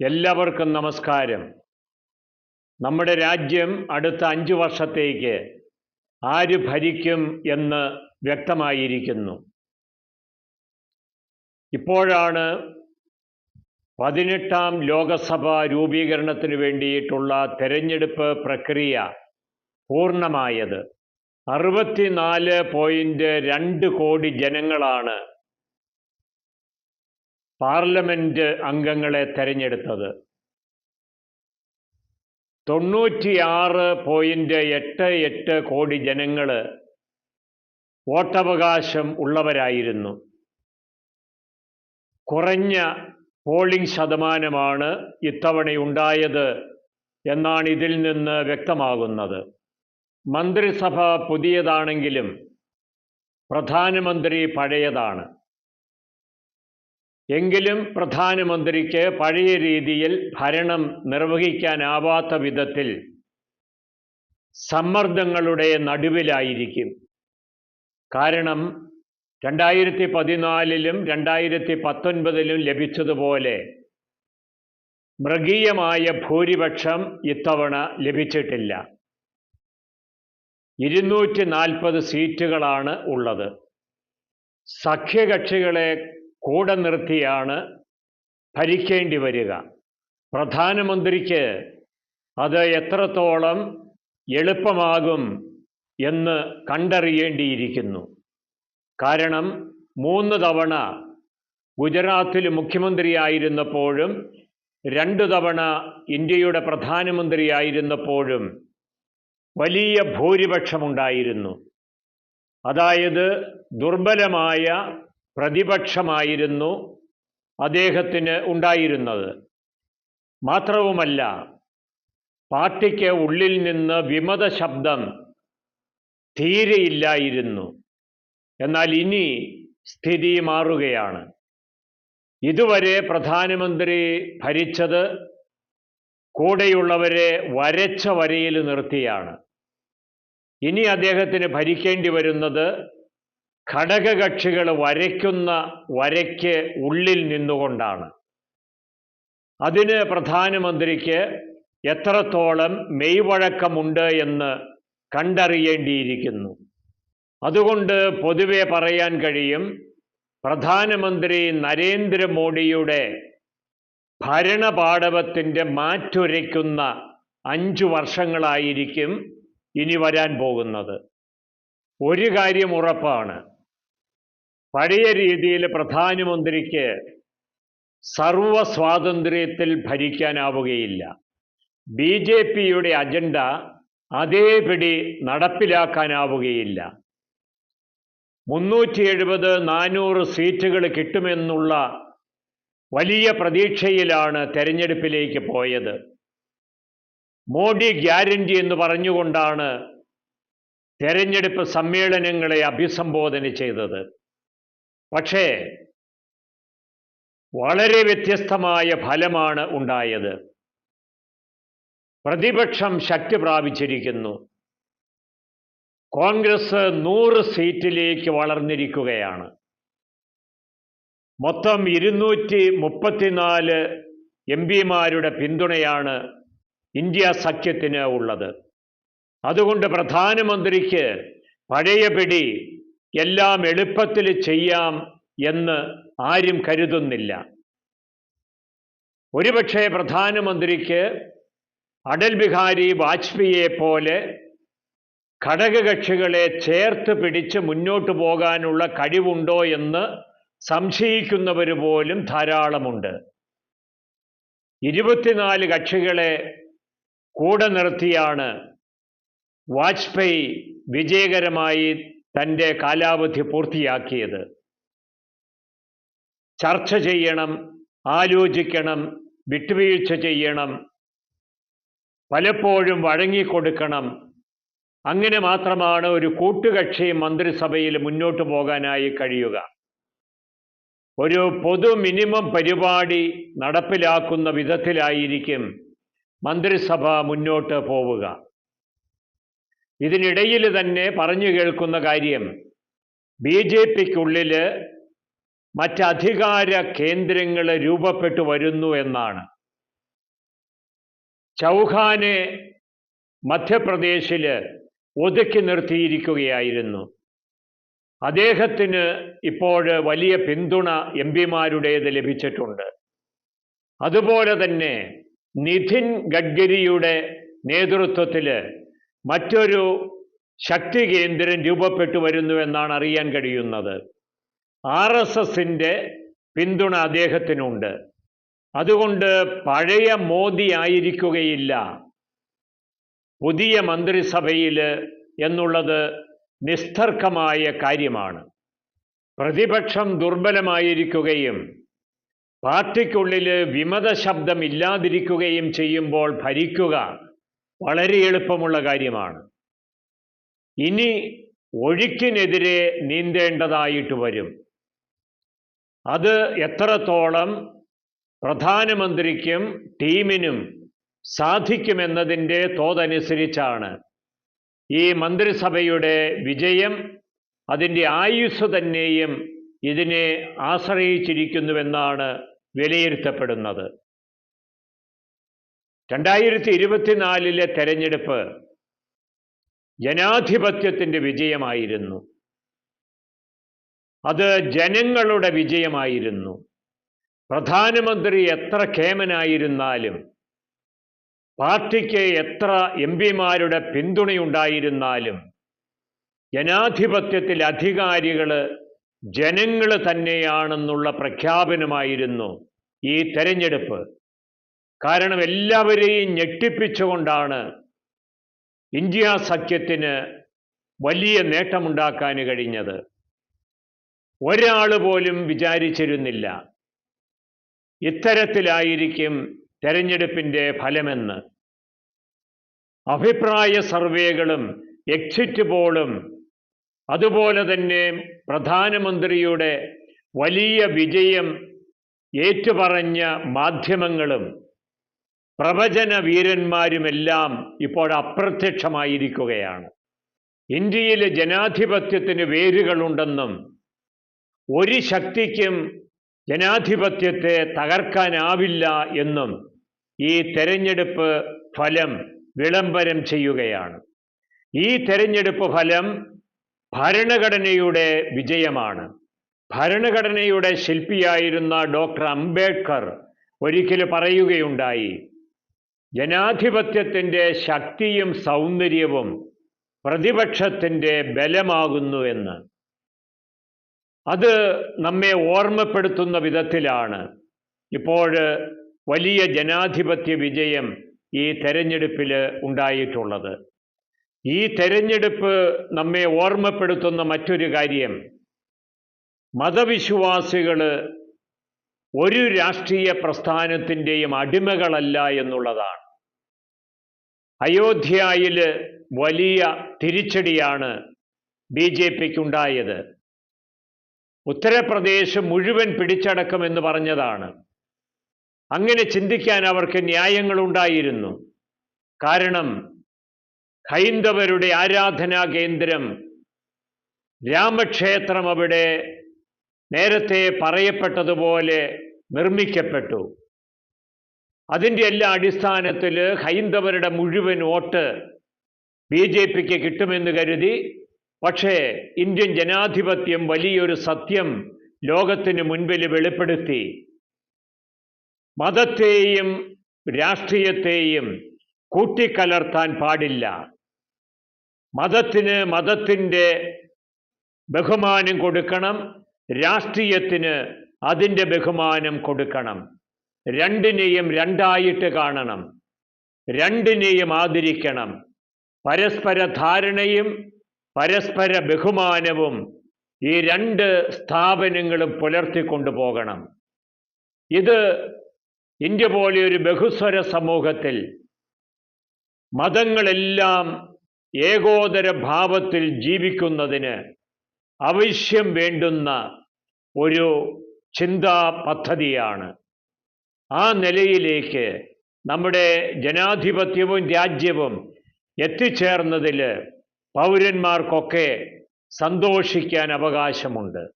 എല്ലാവർക്കും നമസ്കാരം. നമ്മുടെ രാജ്യം അടുത്ത അഞ്ചു വർഷത്തേക്ക് ആര് ഭരിക്കും എന്ന് വ്യക്തമായിരിക്കുന്നു. ഇപ്പോഴാണ് പതിനെട്ടാം ലോകസഭ രൂപീകരണത്തിന് വേണ്ടിയിട്ടുള്ള തെരഞ്ഞെടുപ്പ് പ്രക്രിയ പൂർണമായത്. അറുപത്തിനാല് പോയിന്റ് രണ്ട് കോടി ജനങ്ങളാണ് പാർലമെന്റ് അംഗങ്ങളെ തെരഞ്ഞെടുത്തത്. തൊണ്ണൂറ്റിയാറ് പോയിന്റ് എട്ട് എട്ട് കോടി ജനങ്ങൾ വോട്ടവകാശം ഉള്ളവരായിരുന്നു. കുറഞ്ഞ പോളിംഗ് ശതമാനമാണ് ഇത്തവണയുണ്ടായത് എന്നാണ് ഇതിൽ നിന്ന് വ്യക്തമാകുന്നത്. മന്ത്രിസഭ പുതിയതാണെങ്കിലും പ്രധാനമന്ത്രി പഴയതാണ്. എങ്കിലും പ്രധാനമന്ത്രിക്ക് പഴയ രീതിയിൽ ഭരണം നിർവഹിക്കാനാവാത്ത വിധത്തിൽ സമ്മർദ്ദങ്ങളുടെ നടുവിലായിരിക്കും. കാരണം രണ്ടായിരത്തി പതിനാലിലും രണ്ടായിരത്തി പത്തൊൻപതിലും ലഭിച്ചതുപോലെ മൃഗീയമായ ഭൂരിപക്ഷം ഇത്തവണ ലഭിച്ചിട്ടില്ല. ഇരുന്നൂറ്റി നാൽപ്പത് സീറ്റുകളാണ് ഉള്ളത്. സഖ്യകക്ഷികളെ കൂടെ നിർത്തിയാണ് ഭരിക്കേണ്ടി വരിക. പ്രധാനമന്ത്രിക്ക് അത് എത്രത്തോളം എളുപ്പമാകും എന്ന് കണ്ടറിയേണ്ടിയിരിക്കുന്നു. കാരണം മൂന്ന് തവണ ഗുജറാത്തിൽ മുഖ്യമന്ത്രിയായിരുന്നപ്പോഴും രണ്ടു തവണ ഇന്ത്യയുടെ പ്രധാനമന്ത്രിയായിരുന്നപ്പോഴും വലിയ ഭൂരിപക്ഷമുണ്ടായിരുന്നു. അതായത് ദുർബലമായ പ്രതിപക്ഷമായിരുന്നു അദ്ദേഹത്തിന് ഉണ്ടായിരുന്നത്. മാത്രവുമല്ല പാർട്ടിക്ക് ഉള്ളിൽ നിന്ന് വിമത ശബ്ദം തീരെയില്ലായിരുന്നു. എന്നാൽ ഇനി സ്ഥിതി മാറുകയാണ്. ഇതുവരെ പ്രധാനമന്ത്രി ഭരിച്ചത് കൂടെയുള്ളവരെ വരച്ച വരയിൽ നിർത്തിയാണ്. ഇനി അദ്ദേഹത്തിന് ഭരിക്കേണ്ടി വരുന്നത് ഘടകകക്ഷികൾ വരയ്ക്കുന്ന വരയ്ക്ക് ഉള്ളിൽ നിന്നുകൊണ്ടാണ്. അതിന് പ്രധാനമന്ത്രിക്ക് എത്രത്തോളം മെയ്വഴക്കമുണ്ട് എന്ന് കണ്ടറിയേണ്ടിയിരിക്കുന്നു. അതുകൊണ്ട് പൊതുവെ പറയാൻ കഴിയും പ്രധാനമന്ത്രി നരേന്ദ്രമോദിയുടെ ഭരണപാടവത്തിന്റെ മാറ്റുരയ്ക്കുന്ന അഞ്ചു വർഷങ്ങളായിരിക്കും ഇനി വരാൻ പോകുന്നത്. ഒരു കാര്യം ഉറപ്പാണ് പഴയ രീതിയിൽ പ്രധാനമന്ത്രിക്ക് സർവ സ്വാതന്ത്ര്യത്തിൽ ഭരിക്കാനാവുകയില്ല. ബി ജെ പിയുടെ അജണ്ട അതേപടി നടപ്പിലാക്കാനാവുകയില്ല. മുന്നൂറ്റി എഴുപത് നാനൂറ് സീറ്റുകൾ കിട്ടുമെന്നുള്ള വലിയ പ്രതീക്ഷയിലാണ് തെരഞ്ഞെടുപ്പിലേക്ക് പോയത്. മോഡി ഗ്യാരണ്ടി എന്ന് പറഞ്ഞുകൊണ്ടാണ് തെരഞ്ഞെടുപ്പ് സമ്മേളനങ്ങളെ അഭിസംബോധന ചെയ്തത്. പക്ഷേ വളരെ വ്യത്യസ്തമായ ഫലമാണ് ഉണ്ടായത്. പ്രതിപക്ഷം ശക്തി പ്രാപിച്ചിരിക്കുന്നു. കോൺഗ്രസ് നൂറ് സീറ്റിലേക്ക് വളർന്നിരിക്കുകയാണ്. മൊത്തം ഇരുന്നൂറ്റി മുപ്പത്തിനാല് എം പിമാരുടെ പിന്തുണയാണ് ഇന്ത്യ സഖ്യത്തിന് ഉള്ളത്. അതുകൊണ്ട് പ്രധാനമന്ത്രിക്ക് പഴയപടി എല്ലാം എളുപ്പത്തിൽ ചെയ്യാം എന്ന് ആരും കരുതുന്നില്ല. ഒരുപക്ഷെ പ്രധാനമന്ത്രിക്ക് അടൽ ബിഹാരി വാജ്പേയിയെ പോലെ ഘടകകക്ഷികളെ ചേർത്ത് പിടിച്ച് മുന്നോട്ട് പോകാനുള്ള കഴിവുണ്ടോ എന്ന് സംശയിക്കുന്നവർ പോലും ധാരാളമുണ്ട്. ഇരുപത്തിനാല് കക്ഷികളെ കൂടെ നിർത്തിയാണ് വാജ്പേയി വിജയകരമായി തന്റെ കാലാവധി പൂർത്തിയാക്കിയത്. ചർച്ച ചെയ്യണം ആലോചിക്കണം വിട്ടുവീഴ്ച ചെയ്യണം പലപ്പോഴും വഴങ്ങിക്കൊടുക്കണം. അങ്ങനെ മാത്രമാണ് ഒരു കൂട്ടുകക്ഷി മന്ത്രിസഭയിൽ മുന്നോട്ട് പോകാനായി കഴിയുക. ഒരു പൊതു മിനിമം പരിപാടി നടപ്പിലാക്കുന്ന വിധത്തിലായിരിക്കും മന്ത്രിസഭ മുന്നോട്ട് പോവുക. ഇതിനിടയിൽ തന്നെ പറഞ്ഞു കേൾക്കുന്ന കാര്യം ബി ജെ പിക്കുള്ളിൽ മറ്റധികാര കേന്ദ്രങ്ങൾ രൂപപ്പെട്ടു വരുന്നു എന്നാണ്. ചൗഹാനെ മധ്യപ്രദേശിൽ ഒതുക്കി നിർത്തിയിരിക്കുകയായിരുന്നു. അദ്ദേഹത്തിന് ഇപ്പോൾ വലിയ പിന്തുണ എം പിമാരുടേത് ലഭിച്ചിട്ടുണ്ട്. അതുപോലെ തന്നെ നിധിൻ ഗഡ്കരിയുടെ നേതൃത്വത്തിൽ മറ്റൊരു ശക്തി കേന്ദ്രം രൂപപ്പെട്ടു വരുന്നു എന്നാണ് അറിയാൻ കഴിയുന്നത്. ആർ എസ് എസിന്റെ പിന്തുണ അദ്ദേഹത്തിനുണ്ട്. അതുകൊണ്ട് പഴയ മോദി ആയിരിക്കുകയില്ല. പുതിയ മന്ത്രിസഭയിൽ എന്നുള്ളത് നിസ്തർക്കമായ കാര്യമാണ്. പ്രതിപക്ഷം ദുർബലമായിരിക്കുകയും പാർട്ടിക്കുള്ളിൽ വിമത ശബ്ദമില്ലാതിരിക്കുകയും ചെയ്യുമ്പോൾ ഭരിക്കുക വളരെ എളുപ്പമുള്ള കാര്യമാണ്. ഇനി ഒഴുക്കിനെതിരെ നീന്തേണ്ടതായിട്ട് വരും. അത് എത്രത്തോളം പ്രധാനമന്ത്രിക്കും ടീമിനും സാധിക്കുമെന്നതിന്റെ തോതനുസരിച്ചാണ്. ഈ മന്ത്രിസഭയുടെ വിജയം അതിന്റെ ആയുസ് തന്നെയും ഇതിനെ ആശ്രയിച്ചിരിക്കുന്നുവെന്നാണ് വിലയിരുത്തപ്പെടുന്നത്. രണ്ടായിരത്തി ഇരുപത്തിനാലിലെ തെരഞ്ഞെടുപ്പ് ജനാധിപത്യത്തിന്റെ വിജയമായിരുന്നു. അത് ജനങ്ങളുടെ വിജയമായിരുന്നു. പ്രധാനമന്ത്രി എത്ര കേമനായിരുന്നാലും പാർട്ടിക്ക് എത്ര എം പിമാരുടെ പിന്തുണയുണ്ടായിരുന്നാലും ജനാധിപത്യത്തിൽ അധികാരികൾ ജനങ്ങൾ തന്നെയാണെന്നുള്ള പ്രഖ്യാപനമായിരുന്നു ഈ തെരഞ്ഞെടുപ്പ്. കാരണം എല്ലാവരെയും ഞെട്ടിപ്പിച്ചുകൊണ്ടാണ് ഇന്ത്യ സഖ്യത്തിന് വലിയ നേട്ടമുണ്ടാക്കാൻ കഴിഞ്ഞത്. ഒരാൾ പോലും വിചാരിച്ചിരുന്നില്ല ഇത്തരത്തിലായിരിക്കും തെരഞ്ഞെടുപ്പിന്റെ ഫലമെന്ന്. അഭിപ്രായ സർവേകളും എക്സിറ്റ് പോളും അതുപോലെ തന്നെ പ്രധാനമന്ത്രിയുടെ വലിയ വിജയം ഏറ്റുപറഞ്ഞ മാധ്യമങ്ങളും പ്രവചന വീരന്മാരുമെല്ലാം ഇപ്പോൾ അപ്രത്യക്ഷമായിരിക്കുകയാണ്. ഇന്ത്യയിലെ ജനാധിപത്യത്തിന് വേരുകളുണ്ടെന്നും ഒരു ശക്തിക്കും ജനാധിപത്യത്തെ തകർക്കാനാവില്ല എന്നും ഈ തെരഞ്ഞെടുപ്പ് ഫലം വിളംബരം ചെയ്യുകയാണ്. ഈ തെരഞ്ഞെടുപ്പ് ഫലം ഭരണഘടനയുടെ വിജയമാണ്. ഭരണഘടനയുടെ ശില്പിയായിരുന്ന ഡോക്ടർ അംബേദ്കർ ഒരിക്കൽ പറയുകയുണ്ടായി ജനാധിപത്യത്തിന്റെ ശക്തിയും സൗന്ദര്യവും പ്രതിപക്ഷത്തിന്റെ ബലമാകുന്നുവെന്ന് അത് നമ്മെ ഓർമ്മപ്പെടുത്തുന്ന വിധത്തിലാണ്. ഇപ്പോൾ വലിയ ജനാധിപത്യ വിജയം ഈ തെരഞ്ഞെടുപ്പിൽ ഉണ്ടായിട്ടുള്ളത്. ഈ തെരഞ്ഞെടുപ്പ് നമ്മെ ഓർമ്മപ്പെടുത്തുന്ന മറ്റൊരു കാര്യം മതവിശ്വാസികൾ ഒരു രാഷ്ട്രീയ പ്രസ്ഥാനത്തിന്റെയും അടിമകളല്ല എന്നുള്ളതാണ്. അയോധ്യയിൽ വലിയ തിരിച്ചടിയാണ് ബി ജെ പിക്കുണ്ടായത്. ഉത്തർപ്രദേശ് മുഴുവൻ പിടിച്ചടക്കുമെന്ന് പറഞ്ഞതാണ്. അങ്ങനെ ചിന്തിക്കാൻ അവർക്ക് ന്യായങ്ങളുണ്ടായിരുന്നു. കാരണം ഹൈന്ദവരുടെ ആരാധനാ കേന്ദ്രം രാമക്ഷേത്രം അവിടെ നേരത്തെ പറയപ്പെട്ടതുപോലെ നിർമ്മിക്കപ്പെട്ടു. അതിന്റെ എല്ലാ അടിസ്ഥാനത്തിൽ ഹൈന്ദവരുടെ മുഴുവൻ വോട്ട് ബി ജെ പിക്ക് കിട്ടുമെന്ന് കരുതി. പക്ഷേ ഇന്ത്യൻ ജനാധിപത്യം വലിയൊരു സത്യം ലോകത്തിന് മുൻപിൽ വെളിപ്പെടുത്തി. മതത്തെയും രാഷ്ട്രീയത്തെയും കൂട്ടിക്കലർത്താൻ പാടില്ല. മതത്തിന് മതത്തിന്റെ ബഹുമാനം കൊടുക്കണം. രാഷ്ട്രീയത്തിന് അതിന്റെ ബഹുമാനം കൊടുക്കണം. രണ്ടിനെയും രണ്ടായിട്ട് കാണണം. രണ്ടിനെയും ആദരിക്കണം. പരസ്പര ധാരണയും പരസ്പര ബഹുമാനവും ഈ രണ്ട് സ്ഥാപനങ്ങളും പുലർത്തിക്കൊണ്ടു പോകണം. ഇത് ഇന്ത്യ പോലെ ഒരു ബഹുസ്വര സമൂഹത്തിൽ മതങ്ങളെല്ലാം ഏകോദര ഭാവത്തിൽ ജീവിക്കുന്നതിന് ആവശ്യം വേണ്ടുന്ന ഒരു ചിന്താ പദ്ധതിയാണ്. ആ നിലയിലേക്ക് നമ്മുടെ ജനാധിപത്യവും രാജ്യവും എത്തിച്ചേർന്നതിൽ പൗരന്മാർക്കൊക്കെ സന്തോഷിക്കാൻ അവകാശമുണ്ട്.